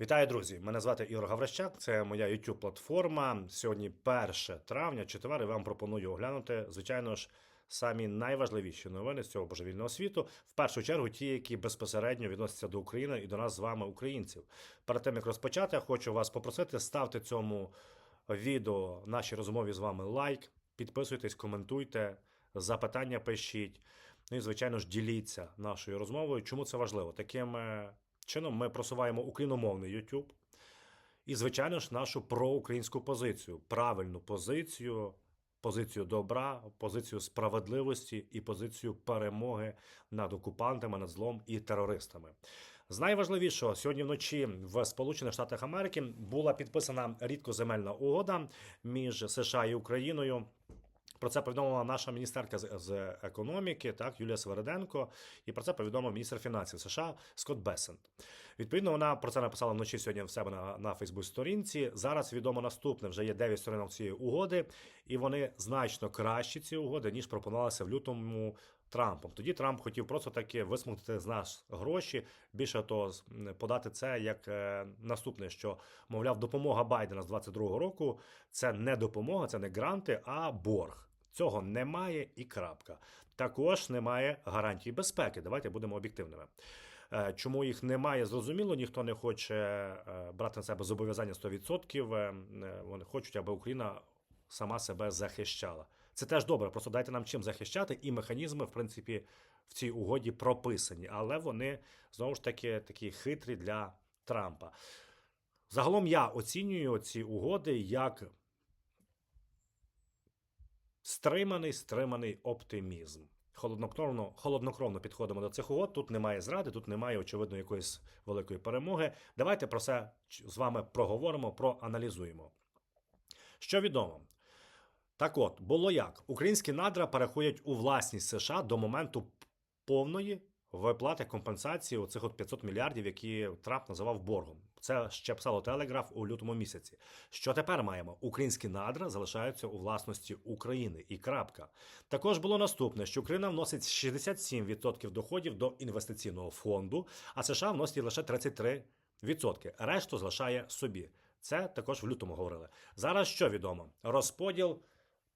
Вітаю, друзі! Мене звати Ігор Гаврищак, це моя youtube платформа. Сьогодні 1 травня, четвер, і вам пропоную оглянути, звичайно ж, самі найважливіші новини з цього божевільного світу. В першу чергу, ті, які безпосередньо відносяться до України і до нас з вами, українців. Перед тим як розпочати, я хочу вас попросити ставте цьому відео нашій розмові з вами лайк, підписуйтесь, коментуйте, запитання пишіть. Ну і, звичайно ж, діліться нашою розмовою. Чому це важливо? Таким е, чином ми просуваємо україномовний YouTube і, звичайно ж, нашу проукраїнську позицію, правильну позицію, позицію добра, позицію справедливості і позицію перемоги над окупантами, над злом і терористами. З найважливішого сьогодні вночі в Сполучених Штатах Америки була підписана рідкоземельна угода між США і Україною. Про це повідомила наша міністерка з, економіки, так Юлія Свериденко, і про це повідомив міністр фінансів США Скотт Бесент. Відповідно, вона про це написала вночі сьогодні в себе на, на Фейсбук-сторінці. Зараз відомо наступне: вже є 9 сторінок цієї угоди, і вони значно кращі ці угоди ніж пропонувалися в лютому. Трампом тоді Трамп хотів просто таки висмокнути з нас гроші. Більше того, подати це як е, наступне, що мовляв, допомога Байдена з 22-го року це не допомога, це не гранти, а борг. Цього немає і крапка. Також немає гарантій безпеки. Давайте будемо об'єктивними. Е, Чому їх немає, зрозуміло. Ніхто не хоче е, брати на себе зобов'язання 100%. Е, Вони хочуть, аби Україна сама себе захищала. Це теж добре. Просто дайте нам чим захищати, і механізми, в принципі, в цій угоді прописані, але вони знову ж таки такі хитрі для Трампа. Загалом я оцінюю ці угоди як стриманий, стриманий оптимізм. Холоднокровно, холоднокровно підходимо до цих угод. Тут немає зради, тут немає, очевидно, якоїсь великої перемоги. Давайте про це з вами проговоримо, проаналізуємо. Що відомо? Так от, було як: українські надра переходять у власність США до моменту повної виплати компенсації оцих от 500 мільярдів, які Трамп називав боргом. Це ще писало Телеграф у лютому місяці. Що тепер маємо? Українські надра залишаються у власності України і крапка. Також було наступне, що Україна вносить 67% доходів до інвестиційного фонду, а США вносять лише 33%. Решту залишає собі. Це також в лютому говорили. Зараз що відомо? Розподіл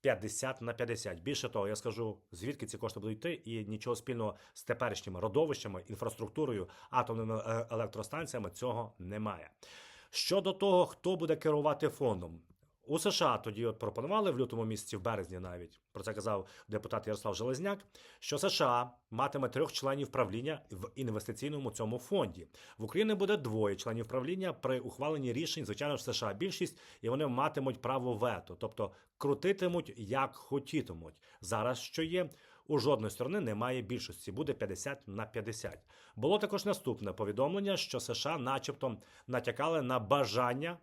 50 на 50. Більше того, я скажу, звідки ці кошти будуть йти, і нічого спільного з теперішніми родовищами, інфраструктурою, атомними е, електростанціями цього немає. Щодо того, хто буде керувати фондом. У США тоді от пропонували в лютому місяці, в березні навіть про це казав депутат Ярослав Железняк, що США матиме трьох членів правління в інвестиційному цьому фонді. В Україні буде двоє членів правління при ухваленні рішень, звичайно в США більшість, і вони матимуть право вето, тобто крутитимуть як хотітимуть. Зараз що є. У жодної сторони немає більшості, буде 50 на 50. Було також наступне повідомлення, що США, начебто, натякали на бажання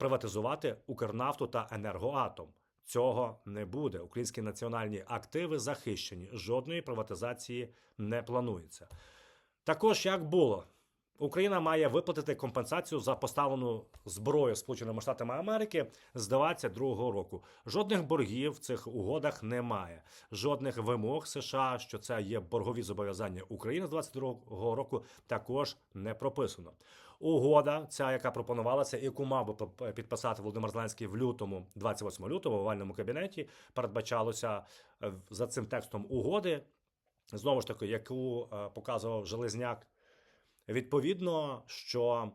приватизувати Укрнафту та Енергоатом. Цього не буде. Українські національні активи захищені. Жодної приватизації не планується. Також як було, Україна має виплатити компенсацію за поставлену зброю Сполученими Штатами Америки з 22-го року. Жодних боргів в цих угодах немає. Жодних вимог США, що це є боргові зобов'язання України з 22-го року, також не прописано. Угода, ця, яка пропонувалася, яку мав би підписати Володимир Зеленський в лютому, 28 лютого, в овальному кабінеті, передбачалося е, за цим текстом угоди, знову ж таки, яку е, показував Железняк. Відповідно, що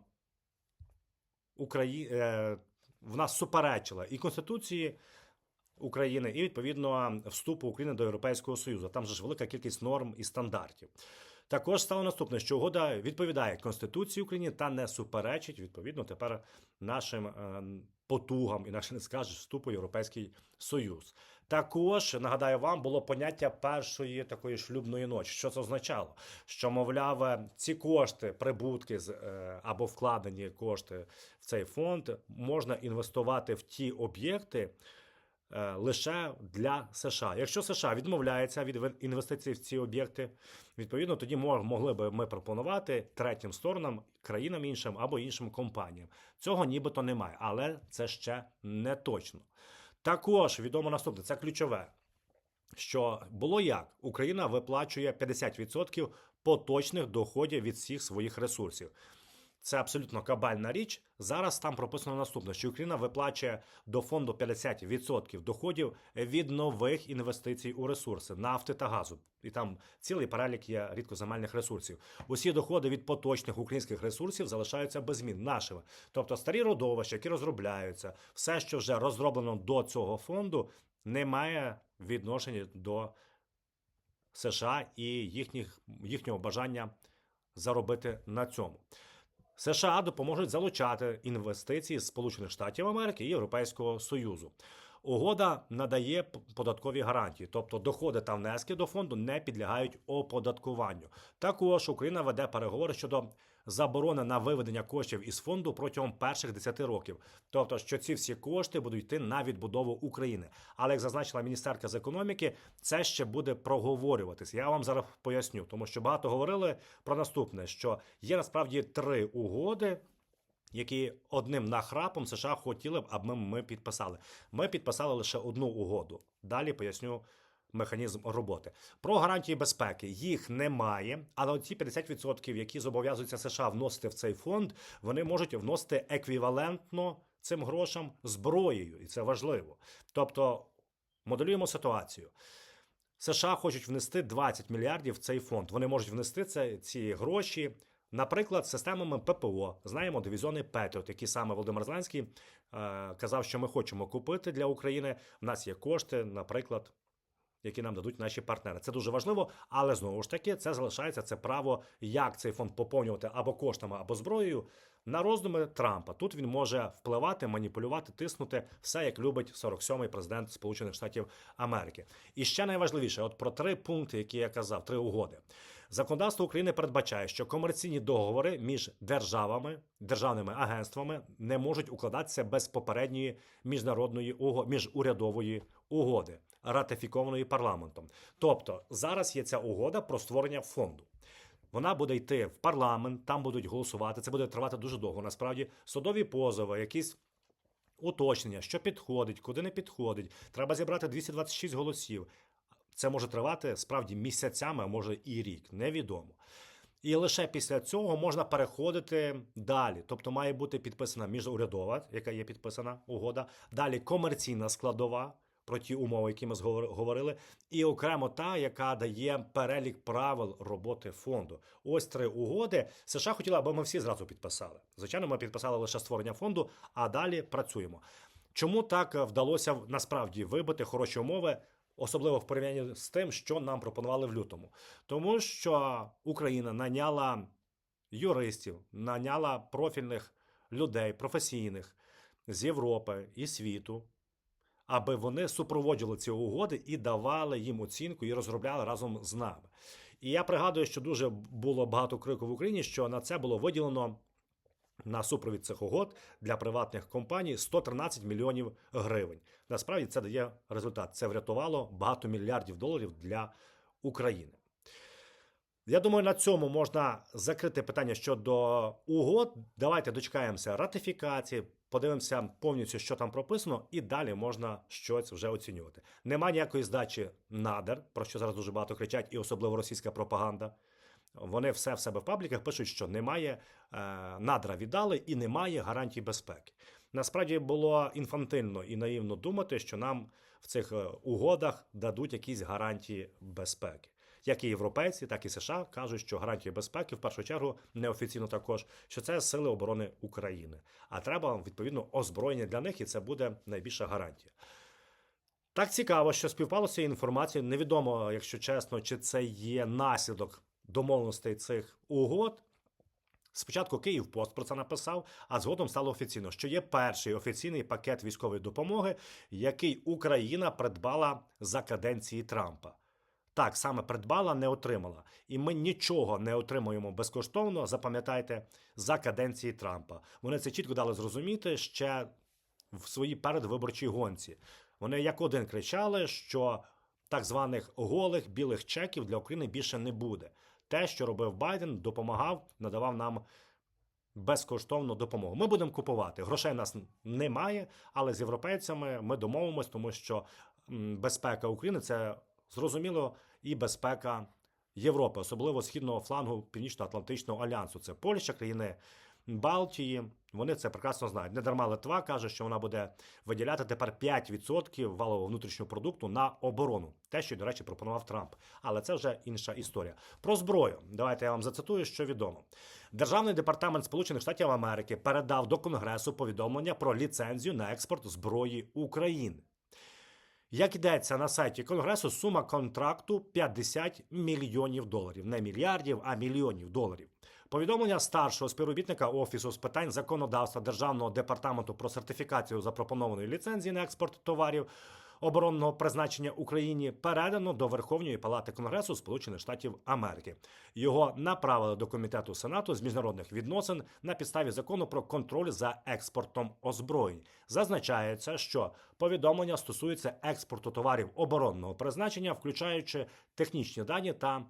Украї... е, в нас суперечила і Конституції України, і відповідно вступу України до Європейського Союзу. Там же ж велика кількість норм і стандартів. Також стало наступне, що угода відповідає Конституції України та не суперечить відповідно тепер нашим е, потугам інакше не скажеш вступу в Європейський Союз. Також нагадаю вам було поняття першої такої шлюбної ночі. Що це означало? Що мовляв, е, ці кошти, прибутки з е, або вкладені кошти в цей фонд можна інвестувати в ті об'єкти. Е, Лише для США. Якщо США відмовляється від ве- інвестицій в ці об'єкти, відповідно тоді мо- могли би ми пропонувати третім сторонам, країнам іншим або іншим компаніям. Цього нібито немає, але це ще не точно. Також відомо наступне, це ключове. Що було як? Україна виплачує 50% поточних доходів від всіх своїх ресурсів. Це абсолютно кабальна річ. Зараз там прописано наступне, що Україна виплачує до фонду 50% доходів від нових інвестицій у ресурси нафти та газу. І там цілий перелік є рідкоземельних ресурсів. Усі доходи від поточних українських ресурсів залишаються без змін нашими. Тобто старі родовища, які розробляються, все, що вже розроблено до цього фонду, не має відношення до США і їхніх, їхнього бажання заробити на цьому. США допоможуть залучати інвестиції з Сполучених Штатів Америки і Європейського Союзу. Угода надає податкові гарантії, тобто доходи та внески до фонду не підлягають оподаткуванню. Також Україна веде переговори щодо заборони на виведення коштів із фонду протягом перших 10 років. Тобто, що ці всі кошти будуть йти на відбудову України. Але як зазначила міністерка з економіки, це ще буде проговорюватись. Я вам зараз поясню, тому що багато говорили про наступне: що є насправді три угоди. Які одним нахрапом США хотіли б, аби ми підписали. Ми підписали лише одну угоду. Далі поясню механізм роботи. Про гарантії безпеки їх немає, але ці 50%, які зобов'язуються США вносити в цей фонд, вони можуть вносити еквівалентно цим грошам зброєю, і це важливо. Тобто моделюємо ситуацію. США хочуть внести 20 мільярдів в цей фонд. Вони можуть внести це, ці гроші, наприклад, системами ППО. Знаємо дивізіони Петріот, які саме Володимир Зеленський е, казав, що ми хочемо купити для України. У нас є кошти, наприклад. Які нам дадуть наші партнери, це дуже важливо, але знову ж таки це залишається це право, як цей фонд поповнювати або коштами, або зброєю на роздуми Трампа. Тут він може впливати, маніпулювати, тиснути все, як любить 47-й президент Сполучених Штатів Америки. І ще найважливіше, от про три пункти, які я казав, три угоди. Законодавство України передбачає, що комерційні договори між державами, державними агентствами не можуть укладатися без попередньої міжнародної уго- міжурядової угоди, ратифікованої парламентом. Тобто зараз є ця угода про створення фонду. Вона буде йти в парламент, там будуть голосувати. Це буде тривати дуже довго. Насправді, судові позови, якісь уточнення, що підходить, куди не підходить. Треба зібрати 226 голосів. Це може тривати справді місяцями, а може і рік, невідомо. І лише після цього можна переходити далі. Тобто має бути підписана міжурядова, яка є підписана угода. Далі комерційна складова про ті умови, які ми говорили, і окремо та, яка дає перелік правил роботи фонду. Ось три угоди. США хотіла, аби ми всі зразу підписали. Звичайно, ми підписали лише створення фонду, а далі працюємо. Чому так вдалося насправді вибити хороші умови? Особливо в порівнянні з тим, що нам пропонували в лютому, тому що Україна наняла юристів, наняла профільних людей, професійних з Європи і світу, аби вони супроводжували ці угоди і давали їм оцінку і розробляли разом з нами. І я пригадую, що дуже було багато крику в Україні, що на це було виділено на супровід цих угод для приватних компаній 113 мільйонів гривень. Насправді це дає результат. Це врятувало багато мільярдів доларів для України. Я думаю, на цьому можна закрити питання щодо угод. Давайте дочекаємося ратифікації, подивимося повністю, що там прописано, і далі можна щось вже оцінювати. Нема ніякої здачі надр, про що зараз дуже багато кричать, і особливо російська пропаганда. Вони все в себе в пабліках пишуть, що немає е, надра віддали і немає гарантій безпеки. Насправді було інфантильно і наївно думати, що нам в цих е, угодах дадуть якісь гарантії безпеки. Як і європейці, так і США кажуть, що гарантії безпеки в першу чергу неофіційно також, що це сили оборони України. А треба відповідно озброєння для них, і це буде найбільша гарантія. Так цікаво, що співпало з цією інформацією. Невідомо, якщо чесно, чи це є наслідок домовленостей цих угод. Спочатку Київпост про це написав, а згодом стало офіційно, що є перший офіційний пакет військової допомоги, який Україна придбала за каденції Трампа. Так, саме придбала, не отримала. І ми нічого не отримуємо безкоштовно, запам'ятайте, за каденції Трампа. Вони це чітко дали зрозуміти ще в своїй передвиборчій гонці. Вони як один кричали, що так званих голих білих чеків для України більше не буде. Те, що робив Байден, допомагав, надавав нам безкоштовну допомогу. Ми будемо купувати. Грошей у нас немає, але з європейцями ми домовимось, тому що безпека України це зрозуміло і безпека Європи, особливо східного флангу Північно-Атлантичного альянсу. Це Польща, країни Балтії. Вони це прекрасно знають. Недарма Литва каже, що вона буде виділяти тепер 5% валового внутрішнього продукту на оборону. Те, що, до речі, пропонував Трамп. Але це вже інша історія. Про зброю. Давайте я вам зацитую, що відомо. Державний департамент Сполучених Штатів Америки передав до Конгресу повідомлення про ліцензію на експорт зброї України. Як йдеться на сайті Конгресу, сума контракту 50 мільйонів доларів, не мільярдів, а мільйонів доларів. Повідомлення старшого співробітника Офісу з питань законодавства Державного департаменту про сертифікацію запропонованої ліцензії на експорт товарів оборонного призначення Україні передано до Верховної Палати Конгресу Сполучених Штатів Америки. Його направили до комітету Сенату з міжнародних відносин на підставі закону про контроль за експортом озброєнь. Зазначається, що повідомлення стосується експорту товарів оборонного призначення, включаючи технічні дані та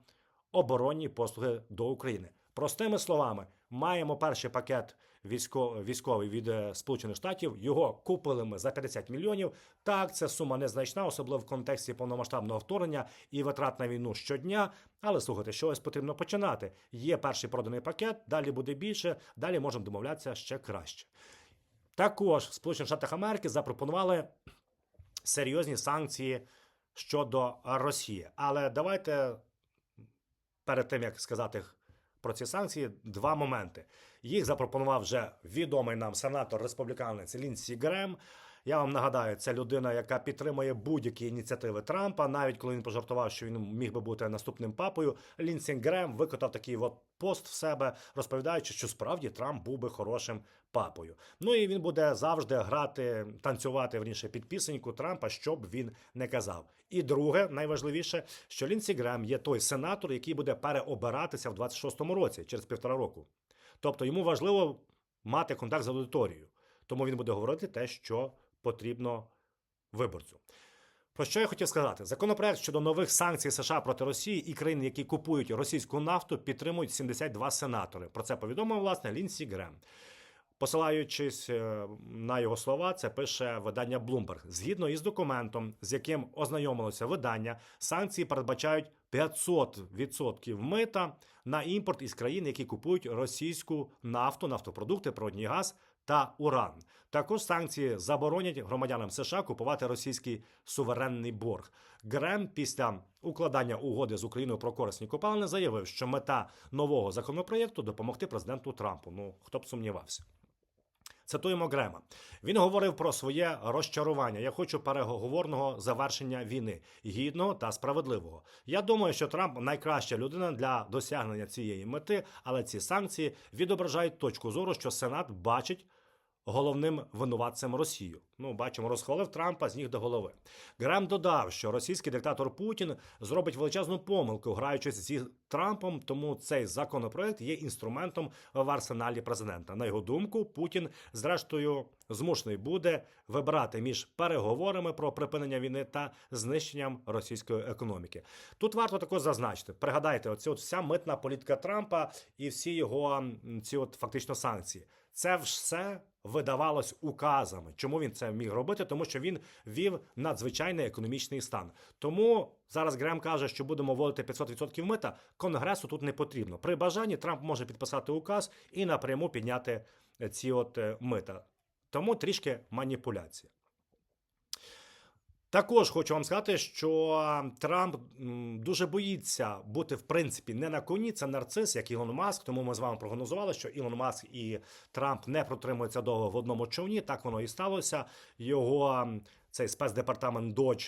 оборонні послуги до України. Простими словами, маємо перший пакет військо- військовий від е, Сполучених Штатів. Його купили ми за 50 мільйонів. Так, це сума незначна, особливо в контексті повномасштабного вторгнення і витрат на війну щодня. Але слухайте, щось потрібно починати. Є перший проданий пакет, далі буде більше, далі можемо домовлятися ще краще. Також в Сполучених Штатах Америки запропонували серйозні санкції щодо Росії. Але давайте перед тим як сказати про ці санкції, два моменти. Їх запропонував вже відомий нам сенатор республіканець Лінсі Грем. Я вам нагадаю, це людина, яка підтримує будь-які ініціативи Трампа. Навіть коли він пожартував, що він міг би бути наступним папою. Лінсі Грем викотав такий от пост в себе, розповідаючи, що справді Трамп був би хорошим папою. Ну і він буде завжди грати, танцювати верніше під пісеньку Трампа, що б він не казав. І друге, найважливіше, що Лінсі Грем є той сенатор, який буде переобиратися в 26-му році, через півтора року. Тобто йому важливо мати контакт з аудиторією. Тому він буде говорити те, що потрібно виборцю. Про що я хотів сказати? Законопроект щодо нових санкцій США проти Росії і країн, які купують російську нафту, підтримують 72 сенатори. Про це повідомив власне Лінсі Грем. Посилаючись е, на його слова, це пише видання Bloomberg. Згідно із документом, з яким ознайомилося видання, санкції передбачають 500% мита на імпорт із країн, які купують російську нафту, нафтопродукти, природній газ та уран. Також санкції заборонять громадянам США купувати російський суверенний борг. Грем після укладання угоди з Україною про корисні копалини заявив, що мета нового законопроєкту допомогти президенту Трампу. Ну хто б сумнівався. Цитуємо Грема. Він говорив про своє розчарування. Я хочу переговорного завершення війни, гідного та справедливого. Я думаю, що Трамп найкраща людина для досягнення цієї мети, але ці санкції відображають точку зору, що Сенат бачить. Головним винуватцем Росію. Ну, бачимо, розхвалив Трампа з ніг до голови. Грем додав, що російський диктатор Путін зробить величезну помилку, граючись зі Трампом, тому цей законопроект є інструментом в арсеналі президента. На його думку, Путін, зрештою, змушений буде вибирати між переговорами про припинення війни та знищенням російської економіки. Тут варто також зазначити. Пригадайте, оці от вся митна політика Трампа і всі його ці от фактично санкції. Це все видавалось указами. Чому він це міг робити? Тому що він вів надзвичайний економічний стан. Тому зараз Грем каже, що будемо вводити 500% мита. Конгресу тут не потрібно. При бажанні Трамп може підписати указ і напряму підняти ці от е, мита. Тому трішки маніпуляція. Також хочу вам сказати, що Трамп дуже боїться бути в принципі не на коні. Це нарцис, як Ілон Маск. Тому ми з вами прогнозували, що Ілон Маск і Трамп не протримуються довго в одному човні. Так воно і сталося. Його цей спецдепартамент Додж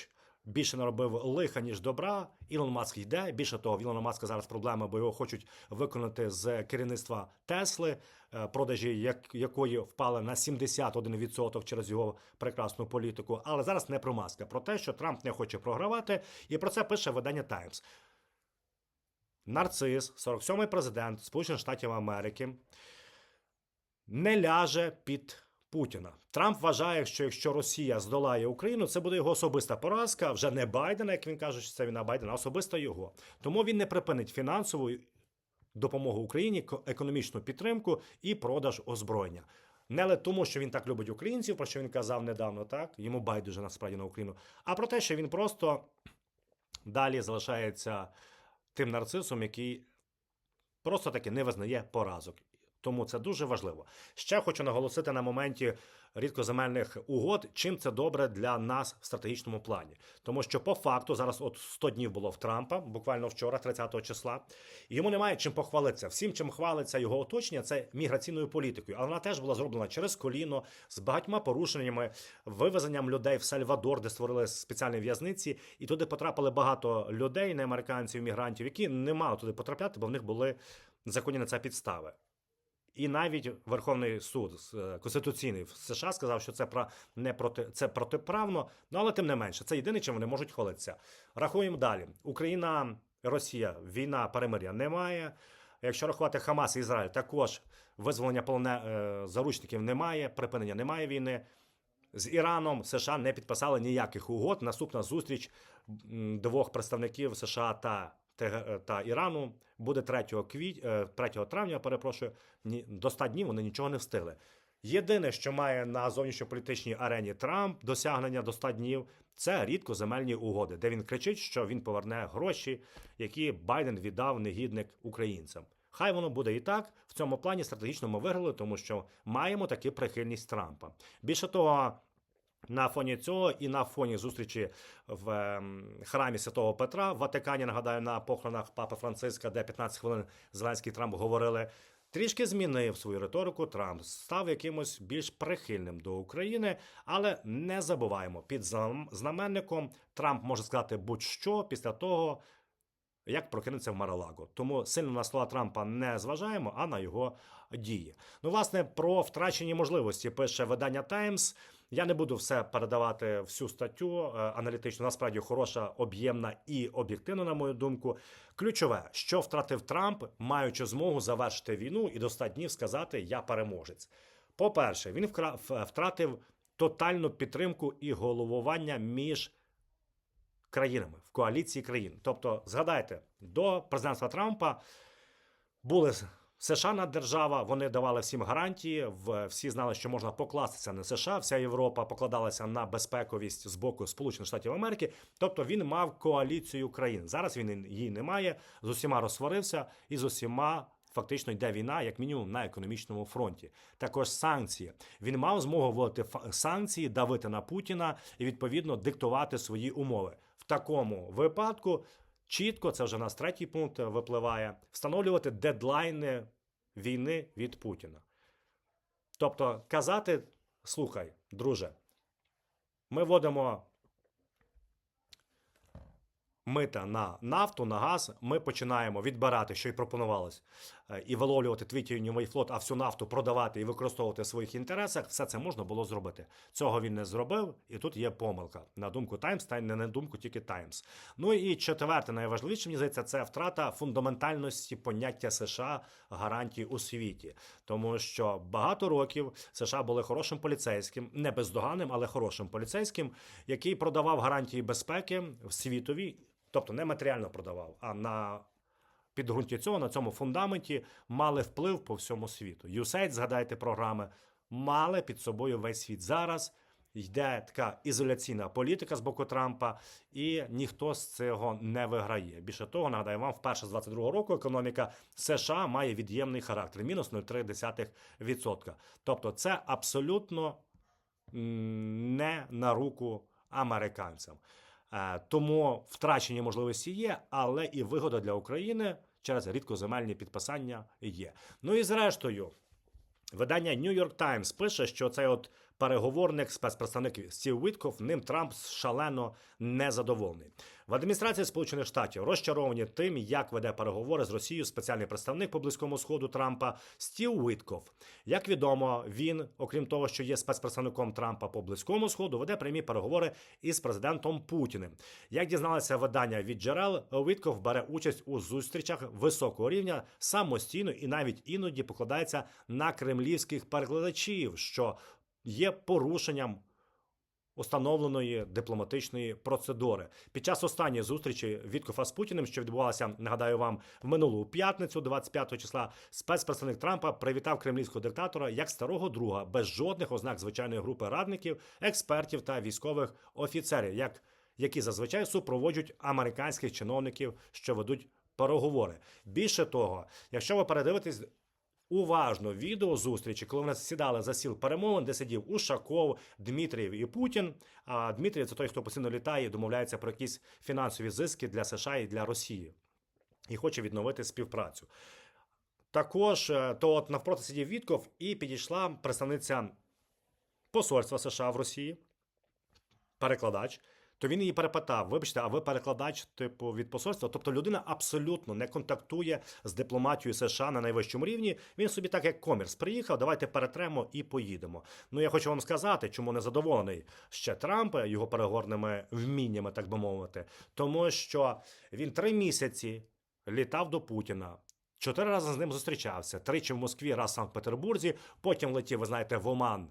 більше наробив лиха, ніж добра. Ілон Маск йде. Більше того, в Ілона Маска зараз проблеми, бо його хочуть виконати з керівництва Тесли, е, продажі якої впали на 71% через його прекрасну політику. Але зараз не про Маска, про те, що Трамп не хоче програвати, і про це пише видання Times. Нарцис, 47-й президент Сполучених Штатів Америки, не ляже під Путіна. Трамп вважає, що якщо Росія здолає Україну, це буде його особиста поразка, вже не Байдена, як він каже, що це війна Байдена, а особисто його. Тому він не припинить фінансову допомогу Україні, економічну підтримку і продаж озброєння. Не тому, що він так любить українців, про що він казав недавно, так йому байдуже насправді на Україну, а про те, що він просто далі залишається тим нарцисом, який просто таки не визнає поразок. Тому це дуже важливо. Ще хочу наголосити на моменті рідкоземельних угод, чим це добре для нас в стратегічному плані. Тому що по факту зараз от 100 днів було в Трампа, буквально вчора, 30 числа. І йому немає чим похвалитися. Всім, чим хвалиться його оточення, це міграційною політикою. Але вона теж була зроблена через коліно з багатьма порушеннями, вивезенням людей в Сальвадор, де створили спеціальні в'язниці, і туди потрапили багато людей, не американців, мігрантів, які не мали туди потрапляти, бо в них були законні на це підстави. І навіть Верховний суд е, Конституційний в США сказав, що це про не проти це протиправно. Ну але тим не менше, це єдине, чим вони можуть хвалитися. Рахуємо далі. Україна, Росія, війна, перемир'я немає. Якщо рахувати Хамас і Ізраїль, також визволення полоне е, заручників немає, припинення немає війни. З Іраном США не підписали ніяких угод. Наступна зустріч двох представників США та, та Ірану буде 3, квіт... е, 3 травня. Перепрошую, до 100 днів вони нічого не встигли. Єдине, що має на зовнішньополітичній арені Трамп досягнення до 100 днів, це рідкоземельні угоди, де він кричить, що він поверне гроші, які Байден віддав негідник українцям. Хай воно буде і так. В цьому плані стратегічно ми виграли, тому що маємо таки прихильність Трампа. Більше того, на фоні цього і на фоні зустрічі в ем, храмі Святого Петра в Ватикані, нагадаю, на похоронах Папи Франциска, де 15 хвилин Зеленський Трамп говорили. Трішки змінив свою риторику. Трамп став якимось більш прихильним до України, але не забуваємо, під знам- знаменником Трамп може сказати будь-що після того, як прокинеться в Маралаго. Тому сильно на слова Трампа не зважаємо, а на його дії. Ну, власне, про втрачені можливості пише видання Times. Я не буду все передавати всю статтю е, аналітично. Насправді хороша, об'ємна і об'єктивна, на мою думку. Ключове, що втратив Трамп, маючи змогу завершити війну і до 100 днів сказати Я переможець. По-перше, він втратив тотальну підтримку і головування між країнами в коаліції країн. Тобто, згадайте, до президентства Трампа були США наддержава, вони давали всім гарантії. Всі знали, що можна покластися на США. Вся Європа покладалася на безпековість з боку Сполучених Штатів Америки. Тобто він мав коаліцію країн. Зараз він її не має. З усіма розсварився і з усіма. Фактично йде війна, як мінімум, на економічному фронті. Також санкції. Він мав змогу вводити санкції, давити на Путіна і відповідно диктувати свої умови. В такому випадку чітко, це вже в нас третій пункт випливає, встановлювати дедлайни війни від Путіна. Тобто казати: слухай, друже, ми вводимо мита на нафту, на газ, ми починаємо відбирати, що й пропонувалось, е, і виловлювати твій тіньовий флот, а всю нафту продавати і використовувати в своїх інтересах. Все це можна було зробити. Цього він не зробив, і тут є помилка. На думку Таймс, та не на думку тільки Таймс. Ну і четверте, найважливіше, мені здається, це втрата фундаментальності поняття США гарантій у світі. Тому що багато років США були хорошим поліцейським, не бездоганним, але хорошим поліцейським, який продавав гарантії безпеки в світові, тобто не матеріально продавав, а на підґрунті цього на цьому фундаменті мали вплив по всьому світу. USAID, згадайте програми, мали під собою весь світ. Зараз йде така ізоляційна політика з боку Трампа, і ніхто з цього не виграє. Більше того, нагадаю вам, вперше з 22 року економіка США має від'ємний характер мінус 0,3%. Тобто, це абсолютно не на руку американцям. Е, Тому втрачені можливості є, але і вигода для України через рідкоземельні підписання є. Ну і зрештою, видання New York Times пише, що цей от переговорник, спецпредставник Стів Вітков, ним Трамп шалено незадоволений. В адміністрації Сполучених Штатів розчаровані тим, як веде переговори з Росією спеціальний представник по близькому сходу Трампа Стів Вітков. Як відомо, він, окрім того, що є спецпредставником Трампа по близькому сходу, веде прямі переговори із президентом Путіним. Як дізналося видання від джерел, Вітков бере участь у зустрічах високого рівня самостійно і навіть іноді покладається на кремлівських перекладачів, що є порушенням установленої дипломатичної процедури. Під час останньої зустрічі Віткофа з Путіним, що відбувалася, нагадаю вам, в минулу п'ятницю, 25 числа, спецпредставник Трампа привітав кремлівського диктатора як старого друга, без жодних ознак звичайної групи радників, експертів та військових офіцерів, як які зазвичай супроводжують американських чиновників, що ведуть переговори. Більше того, якщо ви передивитесь уважно відео зустрічі, коли вони сідали за сіл перемовин, де сидів Ушаков, Дмитрієв і Путін. А Дмитрієв це той, хто постійно літає і домовляється про якісь фінансові зиски для США і для Росії, і хоче відновити співпрацю. Також е, то от навпроти сидів Вітков і підійшла представниця посольства США в Росії, перекладач. То він її перепитав: вибачте, а ви перекладач, типу, від посольства? Тобто людина абсолютно не контактує з дипломатією США на найвищому рівні. Він собі так як комірс приїхав, давайте перетремо і поїдемо. Ну я хочу вам сказати, чому не задоволений ще Трамп його переговорними вміннями, так би мовити, тому що він три місяці літав до Путіна. Чотири рази з ним зустрічався. Тричі в Москві, раз в Санкт-Петербурзі. Потім летів, ви знаєте, в Оман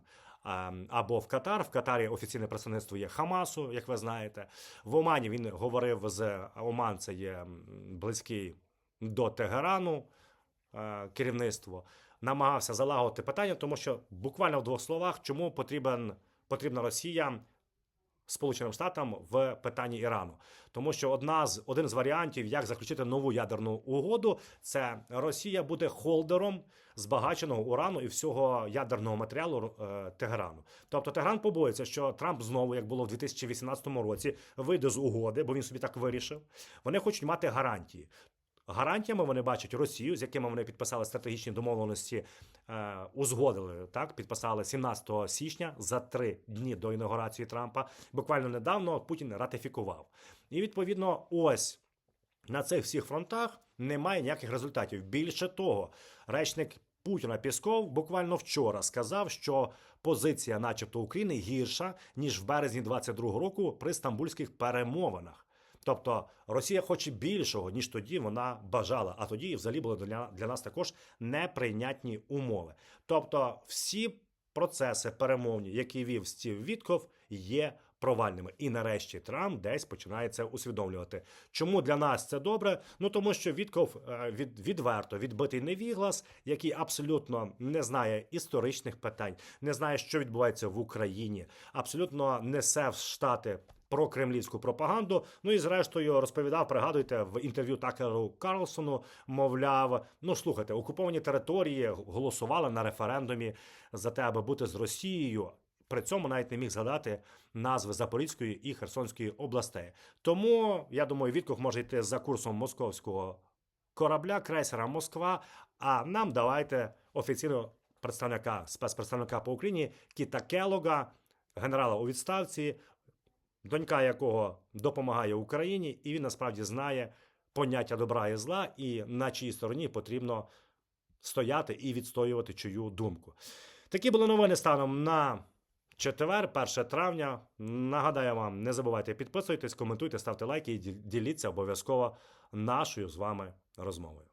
або в Катар. В Катарі офіційне представництво є Хамасу, як ви знаєте. В Омані він говорив з Оман, це є близький до Тегерану е, керівництво. Намагався залагодити питання, тому що буквально в двох словах, чому потрібен, потрібна Росія Сполученим Штатам в питанні Ірану, тому що одна з один з варіантів, як заключити нову ядерну угоду, це Росія буде холдером збагаченого урану і всього ядерного матеріалу е, Тегерану. Тобто Тегеран побоїться, що Трамп знову, як було в 2018 році, вийде з угоди, бо він собі так вирішив. Вони хочуть мати гарантії. Гарантіями вони бачать Росію, з якими вони підписали стратегічні домовленості, е, узгодили так. Підписали 17 січня за три дні до інаугурації Трампа. Буквально недавно Путін ратифікував. І відповідно, ось на цих всіх фронтах немає ніяких результатів. Більше того, речник Путіна Пісков буквально вчора сказав, що позиція, начебто, України гірша ніж в березні 22 року при стамбульських перемовинах. Тобто Росія хоче більшого, ніж тоді вона бажала. А тоді взагалі були для, для нас також неприйнятні умови. Тобто, всі процеси перемовні, які вів Стів Вітков, є провальними. І нарешті Трамп десь починає це усвідомлювати. Чому для нас це добре? Ну тому що Вітков е, від, відверто відбитий невіглас, який абсолютно не знає історичних питань, не знає, що відбувається в Україні, абсолютно несе в штати про кремлівську пропаганду. Ну і зрештою розповідав, пригадуйте, в інтерв'ю Такеру Карлсону, мовляв, ну слухайте, окуповані території голосували на референдумі за те, аби бути з Росією. При цьому навіть не міг згадати назви Запорізької і Херсонської областей. Тому я думаю, Вітков може йти за курсом московського корабля, крейсера Москва. А нам давайте офіційно представника спецпредставника по Україні Кіта Келога, генерала у відставці, донька якого допомагає Україні, і він насправді знає поняття добра і зла, і на чиїй стороні потрібно стояти і відстоювати чию думку. Такі були новини станом на четвер, 1 травня. Нагадаю вам, не забувайте підписуйтесь, коментуйте, ставте лайки і діліться обов'язково нашою з вами розмовою.